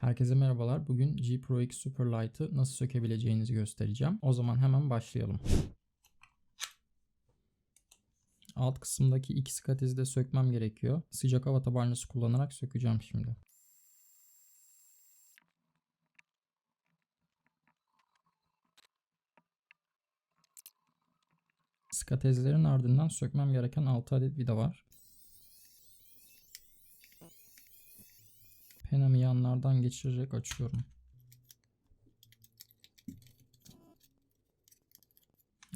Herkese merhabalar. Bugün G Pro X Superlight'ı nasıl sökebileceğinizi göstereceğim. O zaman hemen başlayalım. Alt kısımdaki iki skatezi de sökmem gerekiyor. Sıcak hava tabancası kullanarak sökeceğim şimdi. Skatezlerin ardından sökmem gereken 6 adet vida var. Penamı yanlardan geçirerek açıyorum.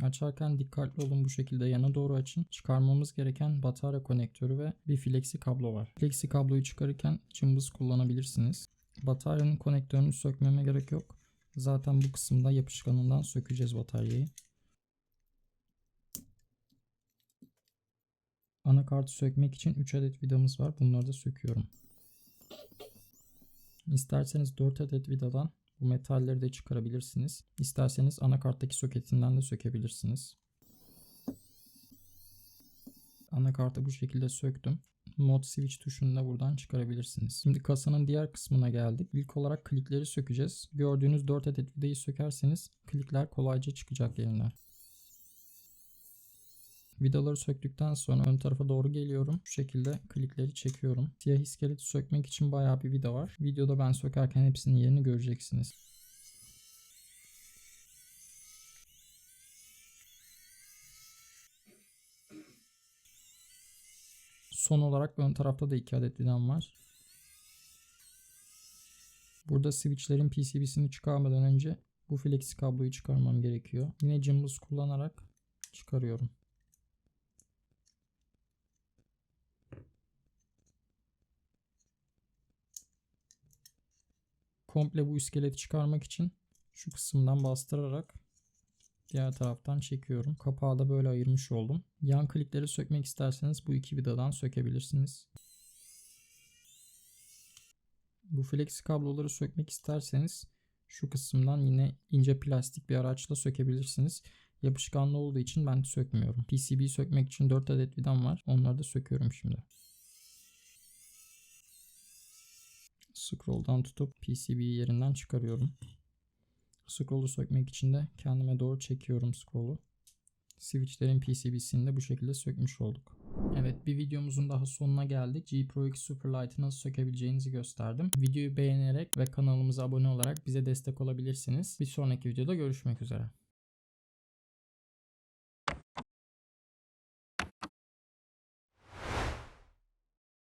Açarken dikkatli olun bu şekilde yana doğru açın. Çıkarmamız gereken batarya konektörü ve bir flexi kablo var. Flexi kabloyu çıkarırken cımbız kullanabilirsiniz. Bataryanın konektörünü sökmeme gerek yok. Zaten bu kısımda yapışkanından sökeceğiz bataryayı. Anakartı sökmek için 3 adet vidamız var. Bunları da söküyorum. İsterseniz 4 adet vidadan bu metalleri de çıkarabilirsiniz. İsterseniz anakarttaki soketinden de sökebilirsiniz. Anakartı bu şekilde söktüm. Mod switch tuşunu da buradan çıkarabilirsiniz. Şimdi kasanın diğer kısmına geldik. İlk olarak klikleri sökeceğiz. Gördüğünüz 4 adet vidayı sökerseniz klikler kolayca çıkacak yerinden. Vidaları söktükten sonra ön tarafa doğru geliyorum. Şu şekilde klikleri çekiyorum. Siyah iskeleti sökmek için bayağı bir vida var. Videoda ben sökerken hepsinin yerini göreceksiniz. Son olarak ön tarafta da 2 adet vidam var. Burada switchlerin PCB'sini çıkarmadan önce bu flexi kabloyu çıkarmam gerekiyor. Yine cımbız kullanarak çıkarıyorum. Komple bu iskeleti çıkarmak için şu kısımdan bastırarak diğer taraftan çekiyorum. Kapağı da böyle ayırmış oldum. Yan klikleri sökmek isterseniz bu iki vidadan sökebilirsiniz. Bu flex kabloları sökmek isterseniz şu kısımdan yine ince plastik bir araçla sökebilirsiniz. Yapışkanlı olduğu için ben sökmüyorum. PCB sökmek için 4 adet vidam var. Onları da söküyorum şimdi. Scroll'dan tutup PCB'yi yerinden çıkarıyorum. Scroll'u sökmek için de kendime doğru çekiyorum scroll'u. Switch'lerin PCB'sini de bu şekilde sökmüş olduk. Evet bir videomuzun daha sonuna geldik. G Pro X Superlight'ı nasıl sökebileceğinizi gösterdim. Videoyu beğenerek ve kanalımıza abone olarak bize destek olabilirsiniz. Bir sonraki videoda görüşmek üzere.